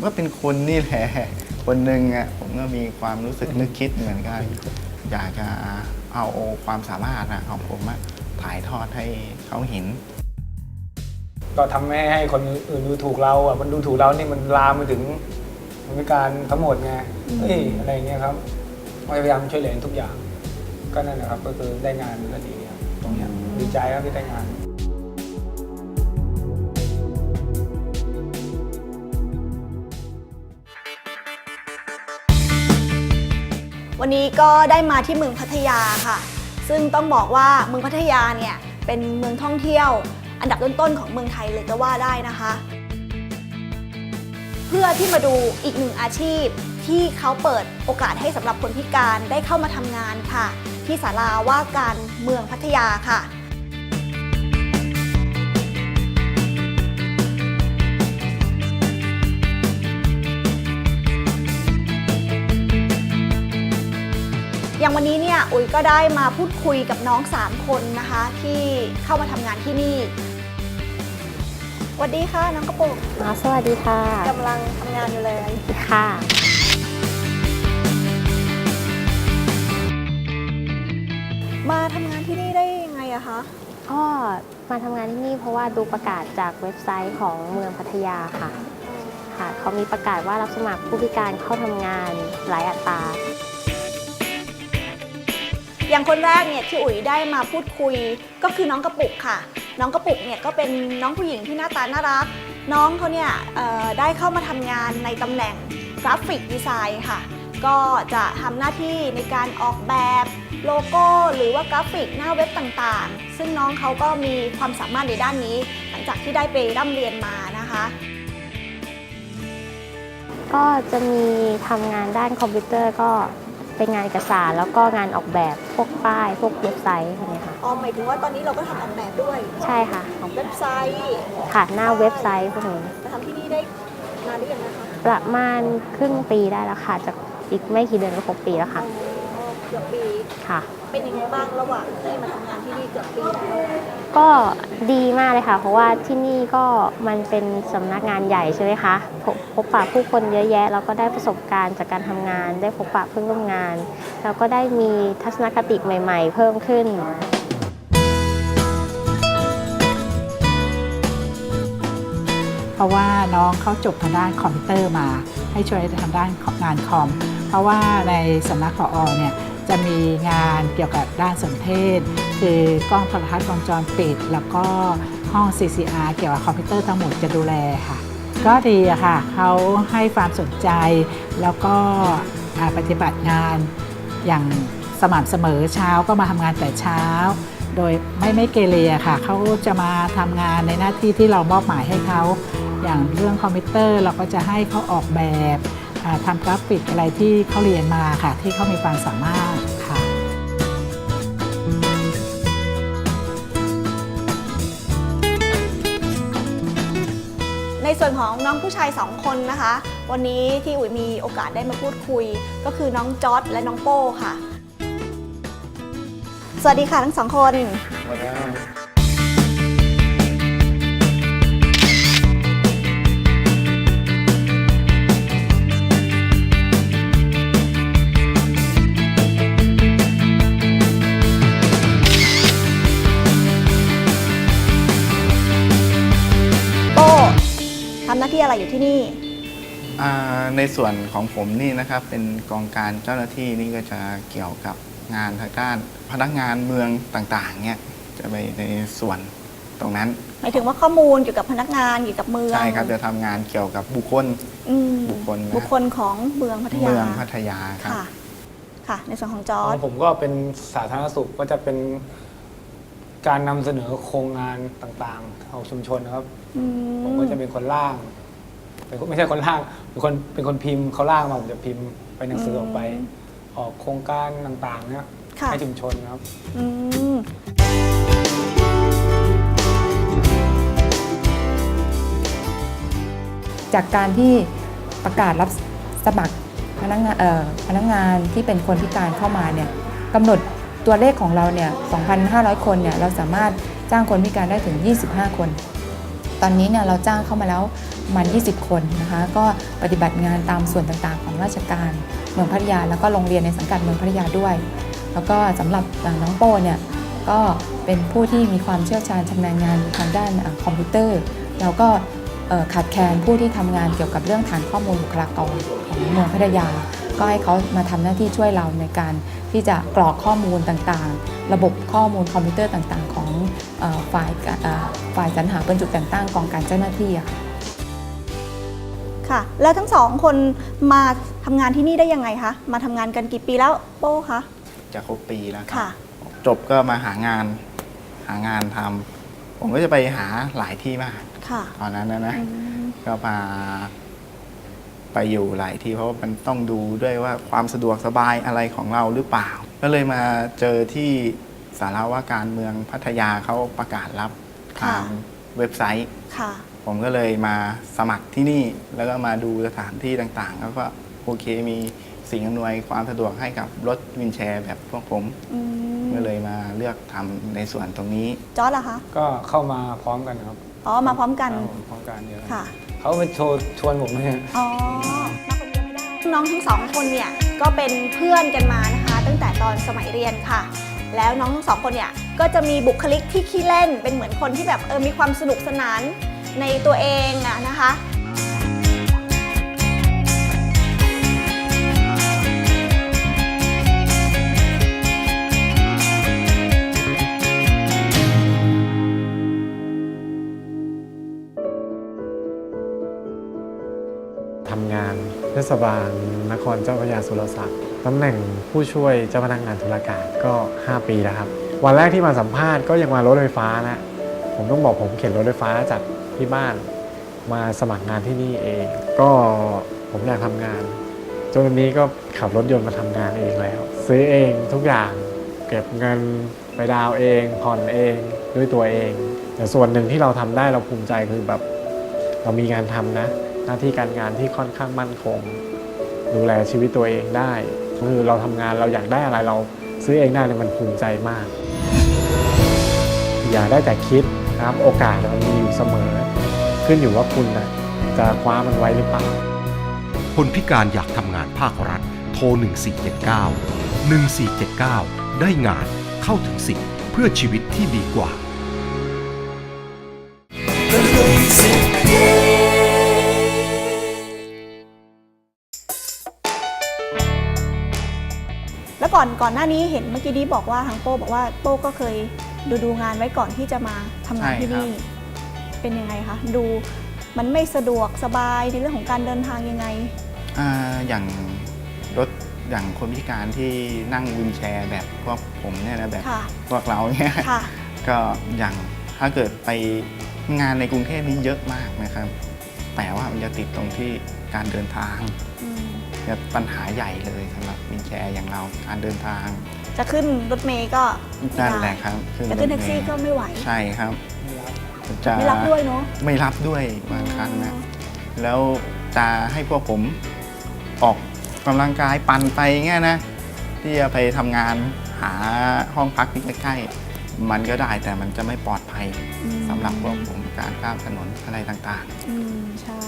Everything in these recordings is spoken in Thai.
ผมก็เป็นคนนี่แหละคนหนึ่งอะผมก็มีความรู้สึกนึกคิดเหมือนกัน อยากจะเอาความสามารถนะของผมอะถ่ายทอดให้เขาเห็น ก็ทำให้ให้คนอื่นดูถูกเราอะมันดูถูกเรานี่มันลามไปถึงคนพิการทั้งหมดไงเฮ้ยอะไรเงี้ยครับพยายามช่วยเหลือทุกอย่าง ก็นั่นแหละครับ ก็คือได้งานก็ดีตรงนี้ดีใจครับที่ได้งาน วันนี้ก็ได้มาที่เมืองพัทยาค่ะ ซึ่งต้องบอกว่าเมืองพัทยาเนี่ยเป็นเมืองท่องเที่ยว อันดับต้นๆของเมืองไทยเลยก็ว่าได้นะคะ เพื่อที่มาดูอีกหนึ่งอาชีพที่เขาเปิดโอกาสให้สำหรับคนพิการได้เข้ามาทำงานค่ะ ที่ศาลาว่าการเมืองพัทยาค่ะ อย่างวันนี้เนี่ยอุ๋ยก็ได้มาพูดคุยกับน้อง 3 คนนะคะ ที่เข้ามาทำงานที่นี่สวัสดีค่ะ น้องกระปุกอ๋อสวัสดีค่ะ กำลังทำงานอยู่เลย ค่ะ มาทำงานที่นี่ได้ยังไงอะคะก็มาทำงานที่นี่เพราะว่าดูประกาศจากเว็บไซต์ของเมืองพัทยาค่ะ ค่ะ เขามีประกาศว่ารับสมัครผู้พิการเข้าทำงานหลายอัตรา อย่างคนแรกเนี่ยที่อุ๋ยได้มาพูดคุยก็คือน้องกระปุกค่ะ น้องกระปุกเนี่ยก็เป็นน้องผู้หญิงที่หน้าตาน่ารัก น้องเขาเนี่ยได้เข้ามาทำงานในตำแหน่งกราฟิกดีไซน์ค่ะ ก็จะทำหน้าที่ในการออกแบบโลโก้หรือว่ากราฟิกหน้าเว็บต่างๆ ซึ่งน้องเขาก็มีความสามารถในด้านนี้ หลังจากที่ได้ไปร่ำเรียนมานะคะ ก็จะมีทำงานด้านคอมพิวเตอร์ก็ เป็นงานเอกสารแล้วก็งานออกแบบพวกป้ายพวกเว็บไซต์อะไรเงี้ยค่ะ อ๋อหมายถึงว่าตอนนี้เราก็ทำออกแบบด้วยใช่ค่ะออกเว็บไซต์ค่ะหน้าเว็บไซต์พวกนี้มาทำที่นี่ได้นานหรือยังนะคะประมาณครึ่งปีได้แล้วค่ะจากอีกไม่กี่เดือนก็ครบปีแล้วค่ะ อ๋อเกือบปี ค่ะ เป็นยังไงบ้างระหว่างที่มาทำงานที่นี่เกือบปีแล้วก็ดีมากเลยค่ะ เพราะว่าที่นี่ก็มันเป็นสำนักงานใหญ่ใช่ไหมคะพบพบปะผู้คนเยอะแยะแล้วก็ได้ประสบการณ์จากการทำงาน ได้พบปะเพื่อนร่วมงาน แล้วก็ได้มีทัศนคติใหม่ ๆ เพิ่มขึ้น เพราะว่าน้องเขาจบทางด้านคอมพิวเตอร์มา ให้ช่วยทางด้านงานคอม เพราะว่าในสำนักขออเนี่ย จะมีงานเกี่ยวกับด้านสนเทศ คือกล้องโทรทัศน์วงจรปิด แล้วก็ห้อง CCR เกี่ยวกับคอมพิวเตอร์ทั้งหมดจะดูแลค่ะ ก็ดีอะค่ะเขาให้ความสนใจ แล้วก็ปฏิบัติงานอย่างสม่ำเสมอเช้าก็มาทำงานแต่เช้า โดยไม่ไม่เกเรค่ะเขาจะมาทำงานในหน้าที่ที่เรามอบหมายให้เขาอย่างเรื่องคอมพิวเตอร์เราก็จะให้เขาออกแบบ ทำกราฟิกอะไรที่เขาเรียนมาค่ะ ที่เขามีความสามารถค่ะในส่วนของน้องผู้ชายสองคนนะคะ วันนี้ที่อุ๋ยมีโอกาสได้มาพูดคุย ก็คือน้องจอร์ดและน้องโป้ค่ะ สวัสดีค่ะทั้งสองคน หน้าที่อะไรอยู่ที่นี่ อ่าในส่วนของผมนี่นะครับเป็นกองการเจ้าหน้าที่นี่ก็จะเกี่ยวกับงานทางด้าน พนักงานเมืองต่างๆเนี่ยจะไปในส่วนตรงนั้นหมายถึงว่าข้อมูลเกี่ยวกับพนักงานเกี่ยวกับเมืองใช่ครับจะทำงานเกี่ยวกับบุคคล อืมบุคคลนะ บุคคลของเมืองพัทยาเมืองพัทยาครับ ค่ะ ค่ะ ในส่วนของจอขร์อดงผมก็เป็นสาธารณสุขก็จะเป็น การนำเสนอโครงงานต่างๆของชุมชนนะครับ อืผมก็จะเป็นคนร่างเป็นคนไม่ใช่คนร่างเป็นคนเป็นคนพิมพ์เขาร่างมาผมจะพิมพ์ไปหนังสือออกไป ออกโครงการต่างๆเนี่ยค่ะ ให้ชุมชนนะครับ อืมจากการที่ประกาศรับสมัครพนักงานเอ่อพนักงานที่เป็นคนพิการเข้ามาเนี่ยกำหนด ตัวเลขของเราเนี่ย 2,500 คนเนี่ย เราสามารถจ้างคนพิการได้ถึง 25 คน ตอนนี้เนี่ยเราจ้างเข้ามาแล้วมัน 20 คนนะคะ ก็ปฏิบัติงานตามส่วนต่างๆ ของราชการเมืองพัทยา แล้วก็โรงเรียนในสังกัดเมืองพัทยาด้วย แล้วก็สำหรับน้องโป้เนี่ย ก็เป็นผู้ที่มีความเชี่ยวชาญชำนาญงานทางด้านอคอมพิวเตอร์ แล้วก็ขาดแคลนผู้ที่ทำงานเกี่ยวกับเรื่องฐานข้อมูลบุคลากรของเมืองพัทยา ก็ให้เขามาทำหน้าที่ช่วยเราในการ ที่จะกรอกข้อมูลต่างๆ ระบบข้อมูลคอมพิวเตอร์ต่างๆ ของเออฝ่ายการเอ่อฝ่ายสรรหาบรรจุแต่งตั้งกองการเจ้าหน้าที่อะค่ะค่ะ แล้วทั้งสองคนมาทำงานที่นี่ได้ยังไงคะ มาทำงานกันกี่ปีแล้วโป้คะ จะครบปีแล้วครัค่ะบจบก็มาหางานหางานทำผมก็จะไปหาหลายที่มากค่ะตอนนั้นนะนะอืมก็มา ไปอยู่หลายที่เพราะว่ามันต้องดูด้วยว่าความสะดวกสบายอะไรของเราหรือเปล่า ก็เลยมาเจอที่สาราว่าการเมืองพัทยาเขาประกาศรับทางเว็บไซต์ ค่ะ ผมก็เลยมาสมัครที่นี่แล้วก็มาดูสถานที่ต่างๆแล้วก็โอเคมีสิ่งอำนวยความสะดวกให้กับรถวินแชร์แบบพวกผมอืมก็เลยมาเลือกทำในส่วนตรงนี้ จอร์ดล่ะคะ ก็เข้ามาพร้อมกันครับอ๋อ มาพร้อมกันครับผมพร้อมกันเดียวกันค่ะ เขามาโชว์ชวนผมเนี่ย อ๋อมาคนเดียวไม่ได้ น้องทั้งสองคนเนี่ยก็เป็นเพื่อนกันมานะคะ ตั้งแต่ตอนสมัยเรียนค่ะ แล้วน้องทั้งสองคนเนี่ยก็จะมีบุคลิกที่ขี้เล่น เป็นเหมือนคนที่แบบเออมีความสนุกสนานในตัวเองอะนะคะ ศบาลนครเจ้าพระยาสุรศักดิ์ตำแหน่งผู้ช่วยเจ้าพนักงานธุรการก็ 5 ปีแล้วครับ วันแรกที่มาสัมภาษณ์ก็ยังมารถไฟฟ้านะผมต้องบอกผมเข็นรถไฟฟ้าจากที่บ้าน มาสมัครงานที่นี่เอง ก็ผมอยากทำงาน จนวันนี้ก็ขับรถยนต์มาทำงานเองแล้ว ซื้อเองทุกอย่างเก็บเงินไปดาวเองผ่อนเองด้วยตัวเอง แต่ส่วนหนึ่งที่เราทำได้เราภูมิใจคือแบบ เรามีงานทำนะ หน้าที่การงานที่ค่อนข้างมั่นคง ดูแลชีวิตตัวเองได้คือเราทำงานเราอยากได้อะไรเราซื้อเองได้เนี่ยมันภูมิใจมาก อย่าได้แต่คิดนะครับโอกาสมันมีอยู่เสมอ ขึ้นอยู่ว่าคุณนะจะคว้ามันไว้หรือเปล่าคนพิการอยากทำงานภาครัฐ โทร 1479 1479 ได้งานเข้าถึงสิทธิ์เพื่อชีวิตที่ดีกว่า แล้วก่อนก่อนหน้านี้เห็นเมื่อกี้นี้บอกว่าทางโป้บอกว่าโป้ก็เคยดูดูงานไว้ก่อนที่จะมาทำงานที่นี่ เป็นยังไงคะดูมันไม่สะดวกสบายในเรื่องของการเดินทางยังไง อ่าอย่างรถอย่างคนพิการที่นั่งวินแชร์แบบพวกผมเนี่ยนะแบบค่ะพวกเราเนี่ยค่ะก็อย่างถ้าเกิดไปงานในกรุงเทพนี้เยอะมากนะครับ แต่ว่ามันจะติดตรงที่การเดินทาง อืมเนี่ยปัญหาใหญ่เลยสำหรับวินแชร์อย่างเราการเดินทาง จะขึ้นรถเมย์ก็นั่นแหละครับจะขึ้นแท็กซี่รถเมล์ก็ไม่ไหว ใช่ครับไม่รับจะไม่รับด้วยเนาะไม่รับด้วยบางครั้งนะแล้วจะให้พวกผมออกกำลังกายปั่นไปเงี้ยนะ ที่จะไปทำงานหาห้องพักที่ใกล้ๆมันก็ได้แต่มันจะไม่ปลอดภัยอืมสำหรับพวกผมการข้ามถนนอะไรต่างอืมใช่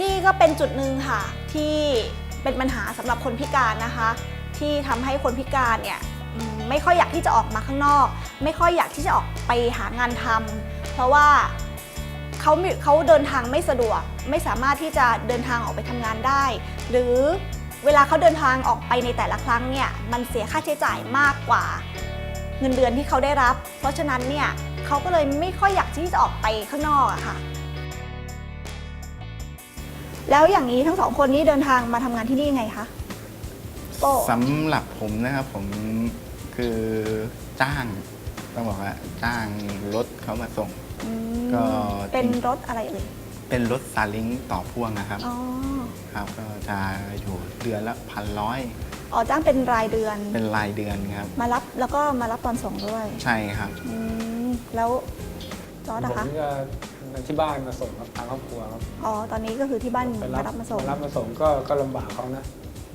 นี่ก็เป็นจุดหนึ่งค่ะที่เป็นปัญหาสำหรับคนพิการนะคะ ที่ทำให้คนพิการเนี่ยไม่ค่อยอยากที่จะออกมาข้างนอก ไม่ค่อยอยากที่จะออกไปหางานทำเพราะว่าเขาเขาเดินทางไม่สะดวก ไม่สามารถที่จะเดินทางออกไปทำงานได้ หรือเวลาเขาเดินทางออกไปในแต่ละครั้งเนี่ยมันเสียค่าใช้จ่ายมากกว่าเงินเดือนที่เขาได้รับ เพราะฉะนั้นเนี่ยเขาก็เลยไม่ค่อยอยากที่จะออกไปข้างนอกอะค่ะ แล้วอย่างนี้ทั้งสองคนนี้เดินทางมาทำงานที่นี่ยังไงคะโป้ๆสำหรับผมนะครับผมคือจ้างต้องบอกว่าจ้างรถเขามาส่ง อืมก็ เป็นรถอะไรเอ่ยเป็นรถซาเลิงต่อพ่วงนะครับ อ๋อครับก็จะอยู่เดือนละพันร้อยอ๋อจ้างเป็นรายเดือนเป็นรายเดือนครับ มารับแล้วก็มารับตอนส่งด้วยใช่ครับ อืมแล้วจอร์ดผอะมคะจะ ที่บ้านมาส่งครับทางครอบครัวครับอ๋อ ตอนนี้ก็คือที่บ้านไปมารับมาส่งรับมาส่งก็ก็ลำบากเขานะ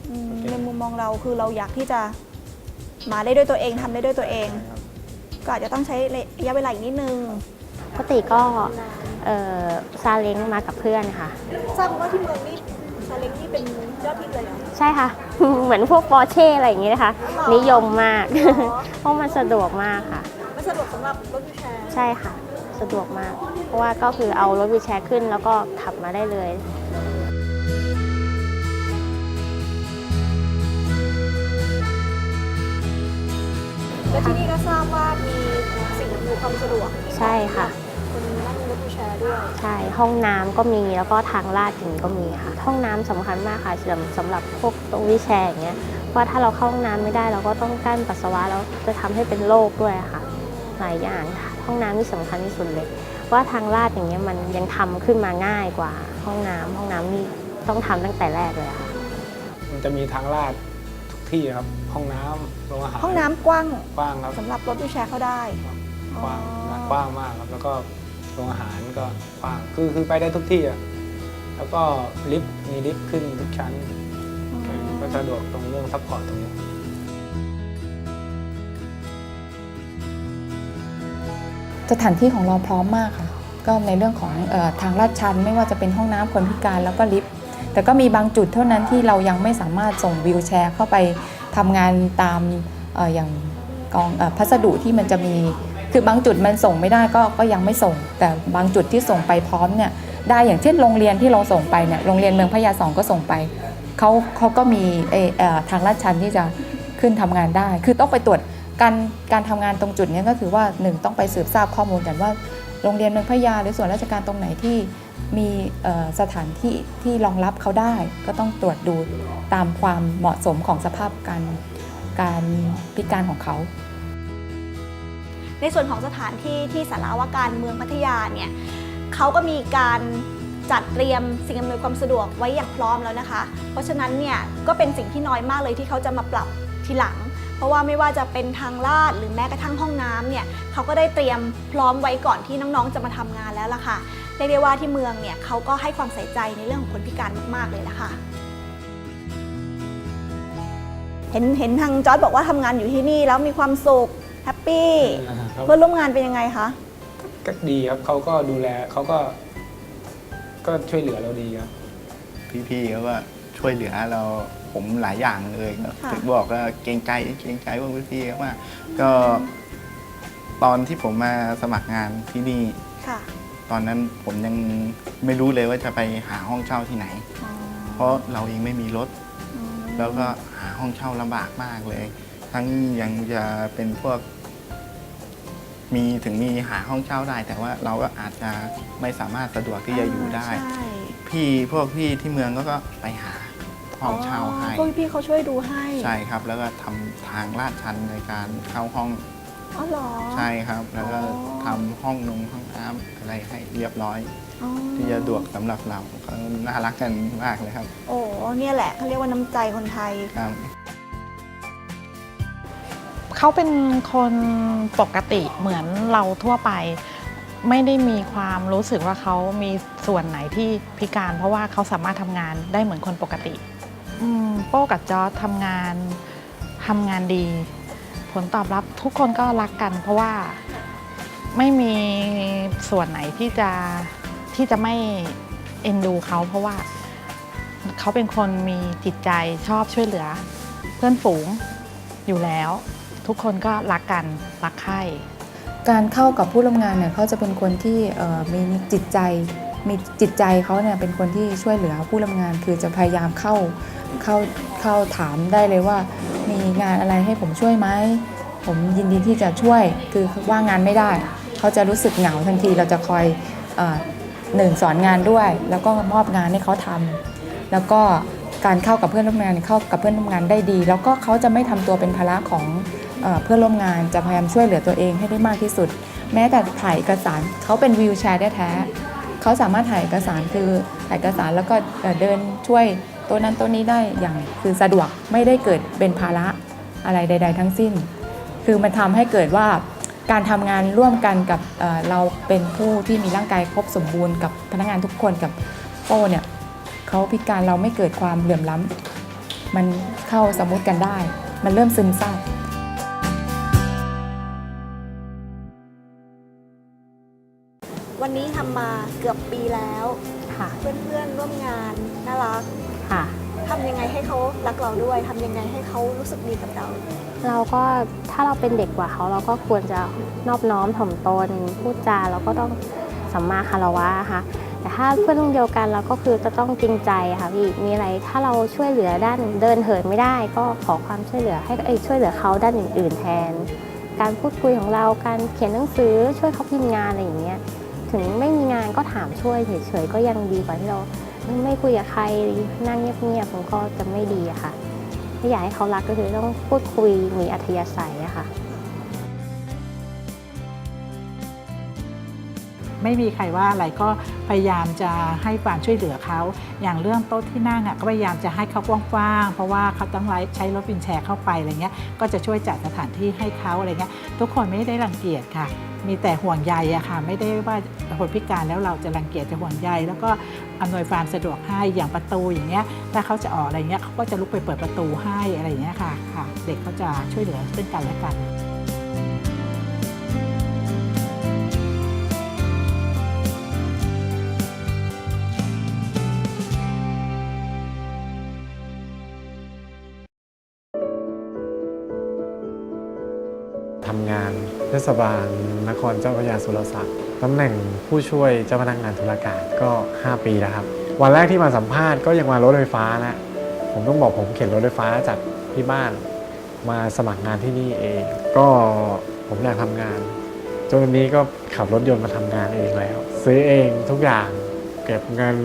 อืมโอเคในมุมมองเราคือเราอยากที่จะมาได้ด้วยตัวเองทำได้ด้วยตัวเองก็อาจจะต้องใช้ระยะเวลาอีกนิดนึง ปกติก็เอ่อซาเล้งมากับเพื่อนค่ะ ทราบว่าที่เมืองนี่ซาเล้งนี่เป็นยอดฮิตเลยเหรอ ใช่ค่ะ เหมือนพวกปอร์เช่อะไรอย่างเงี้ยนะคะอ๋อนิยมมากอ๋อเพราะมันสะดวกมากค่ะ มันสะดวกสำหรับรถวิวแชร์ใช่ค่ะ สะดวกมาก เพราะว่าก็คือเอารถวีลแชร์ขึ้นแล้วก็ขับมาได้เลยและที่นี่ก็ทราบว่ามีสิ่งอำนวยความสะดวกที่ใช่ค่ะคนนั่งรถวิวแชร์ด้วยใช่ห้องน้ำก็มีแล้วก็ทางลาดอย่างนี้ก็มีค่ะ ห้องน้ำสำคัญมากค่ะสำหรับสำหรับพวกตรงวีลแชร์อย่างเงี้ยเพราะถ้าเราเข้าห้องน้ำไม่ได้เราก็ต้องกั้นปัสสาวะแล้วจะทำให้เป็นโรคด้วยค่ะ หลายอย่างค่ะ ห้องน้ำนี่สำคัญที่สุดเลย ว่าทางลาดอย่างเงี้ยมันยังทำขึ้นมาง่ายกว่าห้องน้ำห้องน้ำนี่ต้องทำตั้งแต่แรกเลยค่ะ มันจะมีทางลาดทุกที่ครับ ห้องน้ำโรงอาหารห้องน้ำกว้างกว้างครับสำหรับรถวิวแชร์เข้าได้ กว้างอ๋อ กว้างมากครับ แล้วก็โรงอาหารก็กว้างคือคือไปได้ทุกที่อะแล้วก็ลิฟต์มีลิฟต์ขึ้นทุกชั้นก็สะดวกตรงเรื่องซัพพอร์ตตรงนี้ สถานที่ของเราพร้อมมากค่ะ ก็ในเรื่องของออทางลาดชัน ไม่ว่าจะเป็นห้องน้ำคนพิการแล้วก็ลิฟต์แต่ก็มีบางจุดเท่านั้นที่เรายังไม่สามารถส่งวิวแชร์เข้าไปทำงานตามอออย่างกองออพัสดุที่มันจะมี คือบางจุดมันส่งไม่ได้ก็ก็ยังไม่ส่ง แต่บางจุดที่ส่งไปพร้อมเนี่ยได้อย่างเช่นโรงเรียนที่เราส่งไปเนี่ยโรงเรียนเมืองพระยาสองก็ส่งไปเขาเขาก็มีเออทางลาดชันที่จะขึ้นทำงานได้ คือต้องไปตรวจ การการทำงานตรงจุดนี้ก็คือว่าหนึ่งต้องไปสืบทราบข้อมูลกันว่าโรงเรียนเมืองพระยาหรือส่วนราชการตรงไหนที่มีสถานที่ที่รองรับเขาได้ ก็ต้องตรวจดูตามความเหมาะสมของสภาพการการพิการของเขา ในส่วนของสถานที่ที่สาราวาการเมืองพัทยาเนี่ยเขาก็มีการจัดเตรียมสิ่งอำนวยความสะดวกไว้อย่างพร้อมแล้วนะคะ เพราะฉะนั้นเนี่ยก็เป็นสิ่งที่น้อยมากเลยที่เขาจะมาปรับทีหลัง เพราะว่าไม่ว่าจะเป็นทางลาดหรือแม้กระทั่งห้องน้ำเนี่ยเขาก็ได้เตรียมพร้อมไว้ก่อนที่น้องๆจะมาทำงานแล้วล่ะค่ะเรียกได้ว่าที่เมืองเนี่ยเขาก็ให้ความใส่ใจในเรื่องของคนพิการมากๆเลยละค่ะเห็นเห็นทางจอร์ดบอกว่าทำงานอยู่ที่นี่แล้วมีความสุขแฮปปี้ครับเพื่อนร่วมงานเป็นยังไงคะก็ดีครับเขาก็ดูแลเขาก็ ก็ช่วยเหลือเราดีครับพี่ๆเขาก็ช่วยเหลือเรา ผมหลายอย่างเลยครับค่ะถึงบอกว่าเกรงใจเกรงใจพวกพี่ๆเขามากก็ตอนที่ผมมาสมัครงานที่นี่ค่ะตอนนั้นผมยังไม่รู้เลยว่าจะไปหาห้องเช่าที่ไหน เพราะเราเองไม่มีรถ แล้วก็หาห้องเช่าลำบากมากเลย ทั้งยังจะเป็นพวก มีถึงมีหาห้องเช่าได้ แต่ว่าเราก็อาจจะไม่สามารถสะดวกที่จะอยู่ได้ใช่พี่พวกพี่ที่เมืองก็ก็ไปหา ห้องเช่าให้พวกพี่เขาช่วยดูให้ใช่ครับ แล้วก็ทำทางลาดชันในการเข้าห้องอ๋อเหรอ ใช่ครับ แล้วก็อ๋อทำห้องนงห้องน้ำอะไรให้เรียบร้อย อ๋อที่จะดวกสำหรับเราเขาน่ารักกันมากเลยครับโอ้เนี่ยแหละเขาเรียกว่าน้ำใจคนไทย ครับ เขาเป็นคนปกติเหมือนเราทั่วไป ไม่ได้มีความรู้สึกว่าเขามีส่วนไหนที่พิการ เพราะว่าเขาสามารถทำงานได้เหมือนคนปกติ อืมโป้กับจอร์จทำงานทำงานดี ผลตอบรับทุกคนก็รักกัน เพราะว่าไม่มีส่วนไหนที่จะที่จะไม่เอ็นดูเขาเพราะว่าเขาเป็นคนมีจิตใจชอบช่วยเหลือ เพื่อนฝูงอยู่แล้ว ทุกคนก็รักกันรักใคร่การเข้ากับผู้ร่วมงานเนี่ยเขาจะเป็นคนที่เอ่อมีจิตใจ มีจิตใจเขาเนี่ยเป็นคนที่ช่วยเหลือผู้ร่วมงาน คือจะพยายามเข้าเข้าเข้าถามได้เลยว่า มีงานอะไรให้ผมช่วยไหมผมยินดีที่จะช่วยคือว่างงานไม่ได้ เขาจะรู้สึกเหงาทันทีเราจะคอยอหนึ่งสอนงานด้วย แล้วก็มอบงานให้เขาทำแล้วก็การเข้ากับเพื่อนร่วมงานเข้ากับเพื่อนร่วมงานได้ดี แล้วก็เขาจะไม่ทำตัวเป็นภาระของเพื่อนร่วมงานจะพยายามช่วยเหลือตัวเองให้ได้มากที่สุด แม้แต่ถ่ายเอกสารเขาเป็นวีลแชร์แท้ เขาสามารถถ่ายเอกสารคือถ่ายเอกสารแล้วก็เดินช่วยตัวนั้นตัวนี้ได้อย่างคือสะดวกไม่ได้เกิดเป็นภาระอะไรใด ๆ ทั้งสิ้น คือมันทำให้เกิดว่าการทำงานร่วมกันกับเเราเป็นผู้ที่มีร่างกายครบสมบูรณ์กับพนักงานทุกคนกับโป้เนี่ยเขาพิการเราไม่เกิดความเหลื่อมล้ำมันเข้าสมมุติกันได้ มันเริ่มซึมซาบ วันนี้ทำมาเกือบปีแล้ว ค่ะ เพื่อนๆร่วมงานน่ารักค่ะ ทำยังไงให้เขารักเราด้วยทำยังไงให้เขารู้สึกดีกับเรา เราก็ถ้าเราเป็นเด็กกว่าเขาเราก็ควรจะนอบน้อมถ่อมตนพูดจาเราก็ต้องสัมมาคารวะค่ะ แต่ถ้าเพื่อนรุ่นเดียวกันเราก็คือจะต้องจริงใจค่ะพี่มีอะไรถ้าเราช่วยเหลือด้านเดินเหินไม่ได้ ก็ขอความช่วยเหลือให้เอ้ยช่วยเหลือเขาด้านอื่น ๆ แทน การพูดคุยของเราการเขียนหนังสือช่วยเขาพิมพ์งานอะไรอย่างเงี้ย ถึงไม่มีงานก็ถามช่วยเฉยๆก็ยังดีกว่าที่เราไม่คุยกับใครนั่งเงียบๆมันก็จะไม่ดีอะค่ะถ้าอยากให้เขารักก็คือต้องพูดคุยมีอัธยาศัยอะค่ะ ไม่มีใครว่าอะไรก็พยายามจะให้ความช่วยเหลือเขา อย่างเรื่องโต๊ะที่นั่งอะก็พยายามจะให้เขากว้างๆเพราะว่าเขาต้องใช้รถวินแชร์เข้าไปอะไรเงี้ยก็จะช่วยจัดสถานที่ให้เขาอะไรเงี้ยทุกคนไม่ได้รังเกียจค่ะ มีแต่ห่วงใยอะค่ะ ไม่ได้ว่าคนพิการแล้วเราจะรังเกียจจะห่วงใยแล้วก็อำนวยความสะดวกให้อย่างประตูอย่างเงี้ยถ้าเขาจะออกอะไรเงี้ยเขาก็จะลุกไปเปิดประตูให้อะไรเงี้ยค่ะค่ะ เด็กเขาจะช่วยเหลือซึ่งกันและกัน ศบาล นครเจ้าพระยาสุรศักดิ์ตำแหน่งผู้ช่วยเจ้าพนักงานธุรการก็ 5 ปีแล้วครับ วันแรกที่มาสัมภาษณ์ก็ยังมารถไฟฟ้านะ ผมต้องบอกผมเข็นรถไฟฟ้าจากที่บ้านมาสมัครงานที่นี่เอง ก็ผมอยากทำงานจนวันนี้ก็ขับรถยนต์มาทำงานเองแล้ว ซื้อเองทุกอย่างเก็บเงิน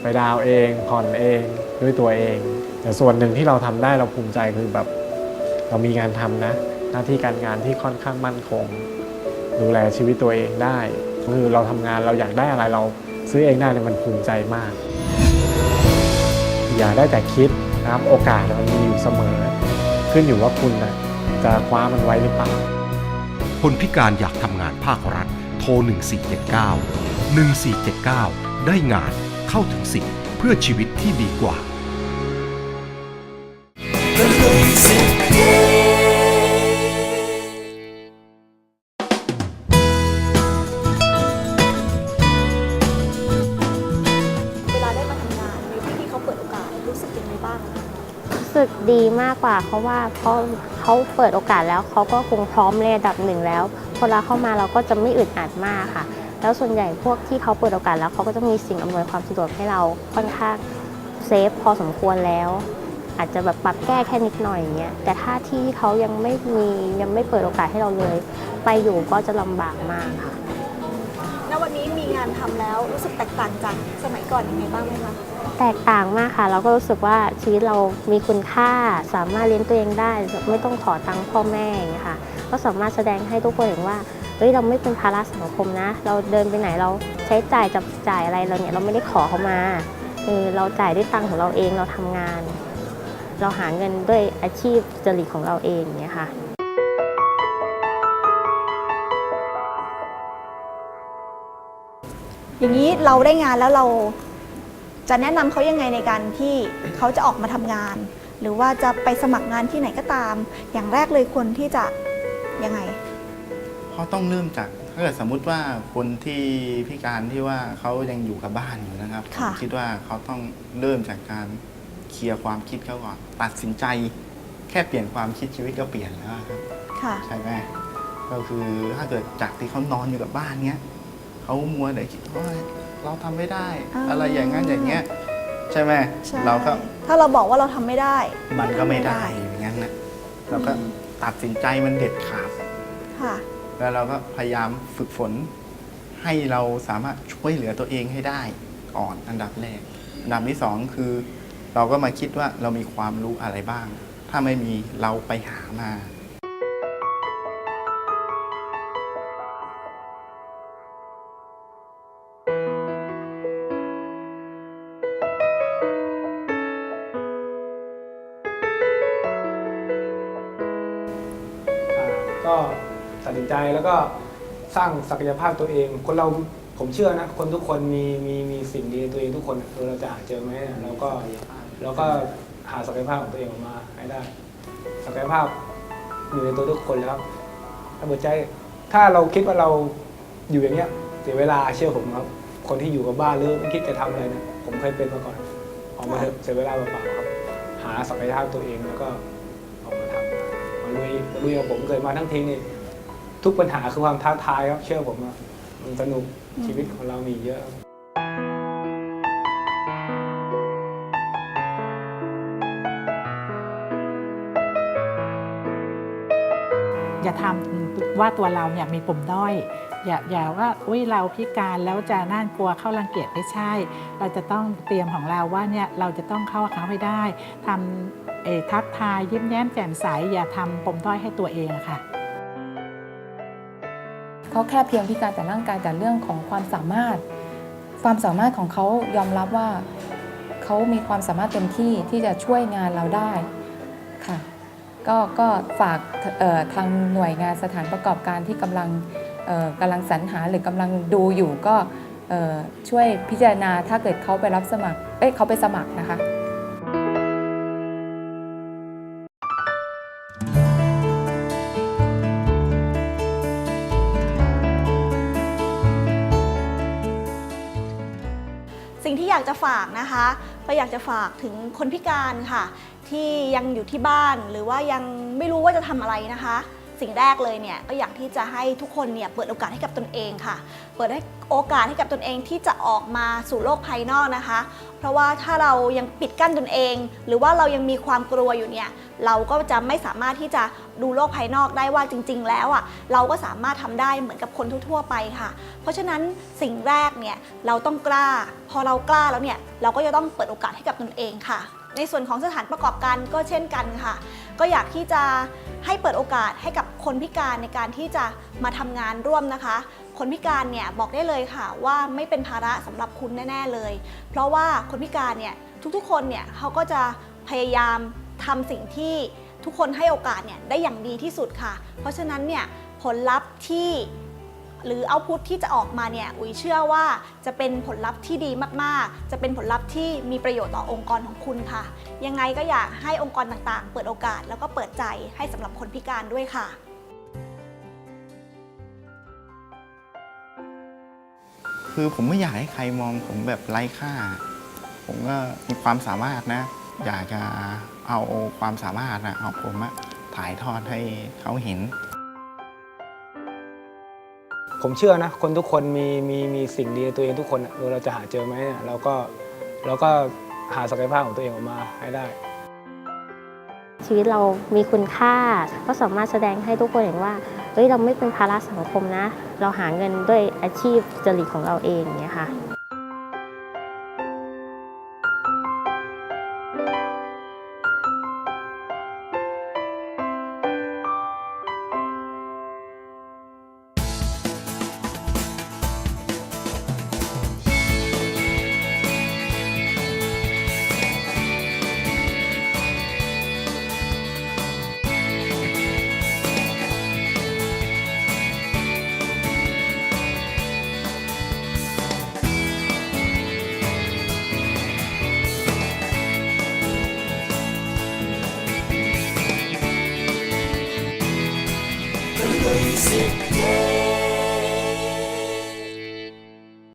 ไปดาวเองผ่อนเองด้วยตัวเอง แต่ส่วนหนึ่งที่เราทำได้เราภูมิใจคือแบบ เรามีงานทำนะ หน้าที่การงานที่ค่อนข้างมั่นคง ดูแลชีวิตตัวเองได้คือเราทำงานเราอยากได้อะไรเราซื้อเองได้เนี่ยมันภูมิใจมาก อย่าได้แต่คิดนะครับโอกาสมันมีอยู่เสมอ ขึ้นอยู่ว่าคุณนะจะคว้ามันไว้หรือเปล่าคนพิการอยากทำงานภาครัฐ โทร 1479 1479 ได้งานเข้าถึงสิทธิ์เพื่อชีวิตที่ดีกว่า กว่าเพราะว่าเพราะเขาเปิดโอกาสแล้วเขาก็คงพร้อมในระดับหนึ่งแล้วพอเราเข้ามาเราก็จะไม่อึดอัดมากค่ะ แล้วส่วนใหญ่พวกที่เขาเปิดโอกาสแล้วเขาก็จะมีสิ่งอำนวยความสะดวกให้เราค่อนข้างเซฟพอสมควรแล้ว อาจจะแบบปรับแก้แค่นิดหน่อยอย่างเงี้ยแต่ถ้าที่เขายังไม่มียังไม่เปิดโอกาสให้เราเลย ไปอยู่ก็จะลำบากมากค่ะณวันนี้มีงานทำแล้วรู้สึกแตกต่างจากสมัยก่อนยังไงบ้างไหมคะ แตกต่างมากค่ะ เราก็รู้สึกว่าชีวิตเรามีคุณค่า สามารถเลี้ยงตัวเองได้ ไม่ต้องขอตังค์พ่อแม่อย่างนี้ค่ะ ก็สามารถแสดงให้ทุกคนเห็นว่า เฮ้ยเราไม่เป็นภาระสังคมนะ เราเดินไปไหนเราใช้จ่ายจับจ่ายอะไรเราเนี่ยเราไม่ได้ขอเขามาเออเราจ่ายด้วยตังค์ของเราเองเราทำงาน เราหาเงินด้วยอาชีพจริตของเราเองเงี้ยค่ะอย่างนี้เราได้งานแล้วเรา จะแนะนำเขายังไงในการที่เขาจะออกมาทำงาน หรือว่าจะไปสมัครงานที่ไหนก็ตาม อย่างแรกเลยควรที่จะยังไงเขาต้องเริ่มจากถ้าเกิดสมมุติว่าคนที่พิการที่ว่าเขายังอยู่กับบ้านอยู่นะครับผค่ะ มคิดว่าเขาต้องเริ่มจากการเคลียร์ความคิดเขาก่อนตัดสินใจ แค่เปลี่ยนความคิดชีวิตก็เปลี่ยนแล้วครับ ค่ะ ใช่ไหมก็คือถ้าเกิดจากที่เขานอนอยู่กับบ้านเนี้ยเขามัวแต่คิดว่า เราทำไม่ได้ อ่า อะไรอย่างนั้นอย่างเงี้ยใช่ไหมใช่เราก็ถ้าเราบอกว่าเราทำไม่ได้ มันก็ไม่ได้อย่างนั้นนะเราก็อืม ตัดสินใจมันเด็ดขาด ค่ะ แล้วเราก็พยายามฝึกฝน ให้เราสามารถช่วยเหลือตัวเองให้ได้ก่อนอันดับแรก อันดับที่สองคือ เราก็มาคิดว่าเรามีความรู้อะไรบ้าง ถ้าไม่มีเราไปหามาอ่า แล้วก็สร้างศักยภาพตัวเอง คนเราผมเชื่อนะ คนทุกคนมีมีมีสิ่งดีในตัวเองทุกคนอเราจะหาเจอไหมเราก็เราก็หาศักยภาพของตัวเองออกมาให้ได้ ศักยภาพอยู่ในตัวทุกคนแล้วถ้าหัวใจถ้าเราคิดว่าเราอยู่อย่างเงี้ยจสียเวลาเชื่อผมครับ คนที่อยู่กับบ้านหรือไม่คิดจะทำอะไรนี่ยผมเคยเป็นมาก่อนออกมาเสียเวลาเปล่าๆครับ หาศักยภาพตัวเองแล้วก็ออกมาทำมาลุยลุยกับผมเคยมาทั้งทีนี่ ทุกปัญหาคือความท้าทายครับ เชื่อผมอะมันสนุกชีวิตของเรามีเยอะครับอย่าทำว่าตัวเราเนี่ยมีปุ่มด้อย อย่าอย่าว่าอุ้ยเราพิการแล้วจะน่ากลัวเข้ารังเกียจไม่ใช่ เราจะต้องเตรียมของเราว่าเนี่ยเราจะต้องเข้าเขาให้ได้ทำเอ่อทักทายยิ้มแย้มแจ่มใสอย่าทำปมด้อยให้ตัวเองอะค่ะ เขาแค่เพียงพิการแต่ร่างกายแต่เรื่องของความสามารถ ความสามารถของเขายอมรับว่าเขามีความสามารถเต็มที่ที่จะช่วยงานเราได้ค่ะก็ก็ฝากทางหน่วยงานสถานประกอบการที่กำลังกำลังสรรหาหรือกำลังดูอยู่ก็ช่วยพิจารณาถ้าเกิดเขาไปรับสมัคร เอ้ยเขาไปสมัครนะคะากจะฝากนะคะก็อยากจะฝากถึงคนพิการค่ะ ที่ยังอยู่ที่บ้านหรือว่ายังไม่รู้ว่าจะทำอะไรนะคะ สิ่งแรกเลยเนี่ยก็อยากที่จะให้ทุกคนเนี่ยเปิดโอกาสให้กับตนเองค่ะ เปิดให้โอกาสให้กับตนเองที่จะออกมาสู่โลกภายนอกนะคะ เพราะว่าถ้าเรายังปิดกั้นตนเอง หรือว่าเรายังมีความกลัวอยู่เนี่ยเราก็จะไม่สามารถที่จะดูโลกภายนอกได้ว่าจริง ๆ แล้วอะเราก็สามารถทำได้เหมือนกับคนทั่ว ๆ ไปค่ะ เพราะฉะนั้นสิ่งแรกเนี่ยเราต้องกล้า พอเรากล้าแล้วเนี่ยเราก็จะต้องเปิดโอกาสให้กับตนเองค่ะ ในส่วนของสถานประกอบการก็เช่นกันค่ะ ก็อยากที่จะให้เปิดโอกาสให้กับคนพิการในการที่จะมาทำงานร่วมนะคะ คนพิการเนี่ยบอกได้เลยค่ะ ว่าไม่เป็นภาระสำหรับคุณแน่ ๆเลย เพราะว่าคนพิการเนี่ยทุกๆคนเนี่ยเขาก็จะพยายามทำสิ่งที่ทุกคนให้โอกาสเนี่ยได้อย่างดีที่สุดค่ะ เพราะฉะนั้นเนี่ยผลลัพธ์ที่ หรือเอาพุทที่จะออกมาเนี่ยอุ๋ยเชื่อว่าจะเป็นผลลัพธ์ที่ดีมากๆ จะเป็นผลลัพธ์ที่มีประโยชน์ต่อองค์กรของคุณค่ะ ยังไงก็อยากให้องค์กรต่างๆ เปิดโอกาสแล้วก็เปิดใจให้สำหรับคนพิการด้วยค่ะคือผมไม่อยากให้ใครมองผมแบบไร้ค่า ผมก็มีความสามารถนะ อยากจะเอาความสามารถนะของผมอะถ่ายทอดให้เขาเห็น ผมเชื่อนะ คนทุกคนมีมีมีสิ่งดีในตัวเองทุกคนอะเราจะหาเจอไหมเนี่ยเราก็เราก็หาศักยภาพของตัวเองออกมาให้ได้ ชีวิตเรามีคุณค่า ก็สามารถแสดงให้ทุกคนเห็นว่าเฮ้ยเราไม่เป็นภาระสังคมนะ เราหาเงินด้วยอาชีพจริตของเราเองอย่างเงี้ยค่ะ